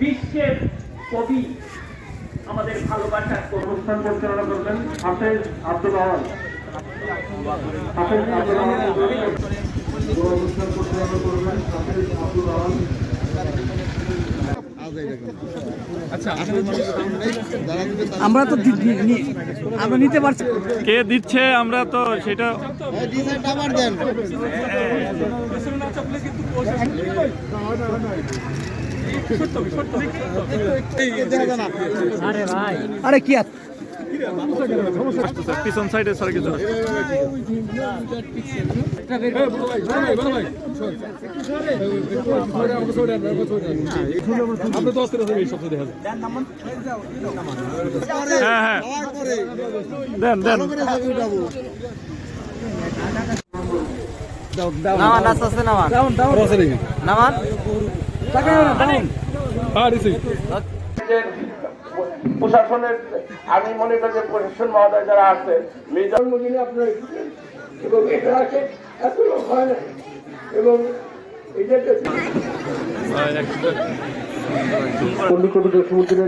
বিশ্বের কবি আমাদের ভালোবাসার অনুষ্ঠান পরিচালনা করবেন হাফেজ আব্দুল আওয়াল পরিচালনা করবেন আমরা তো আমরা নিতে পারছি। কে দিচ্ছে আমরা তো সেটা আরে কি আর পিছন সাইডে স্যার কিছু হ্যাঁ হ্যাঁ। দেন দেন। নামান আস্তে আস্তে নামান ডাউন ডাউন নামান প্রশাসনের আমি মনে করি যে প্রশাসন মহোদয় যারা আছে জন্মদিনে আপনারা এবং এটা আছে এত লোক হয় না। এবং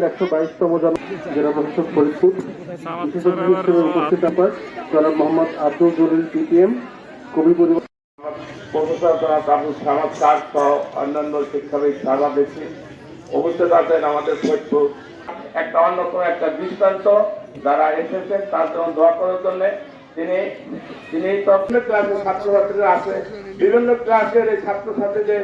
একশো বাইশতম জন্ম জেলা প্রশাসক ফরিদপুর। বিশেষ অতিথি হিসেবে উপস্থিত থাকার জনাব মোহাম্মদ আব্দুল জলিল পিটিএম কবি পরিবার প্রফেসর জনাব আবুল সামাদ স্যার সহ অন্যান্য শিক্ষাবিদ সারা দেশে উপস্থিত আছেন আমাদের ফরিদপুর। একটা অন্যতম একটা দৃষ্টান্ত যারা এসেছেন তার জন্য দোয়া করার জন্য তিনি তিনি ক্লাসের ছাত্রছাত্রীরা আছে, বিভিন্ন ক্লাসের এই ছাত্রছাত্রীদের।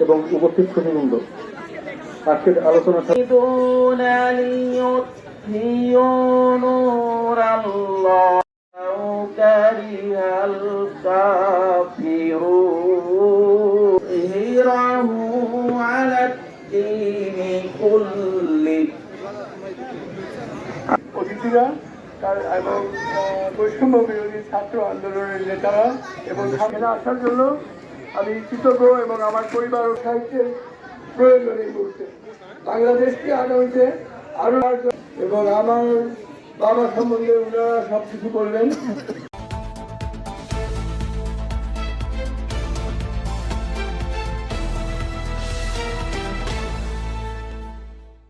এবং উপস্থিত প্রতিবন্ধ আজকের আলোচনা অতিথিরা তার এবং বৈষম্য বিরোধী ছাত্র আন্দোলনের নেতারা এবং আসার জন্য আমি কৃতজ্ঞ এবং আমার পরিবার ও সাহিত্যের প্রয়োজন এই মুহূর্তে। বাংলাদেশকে আগামীতে আরও এবং আমার বাবা সম্বন্ধে ওনারা সব কিছু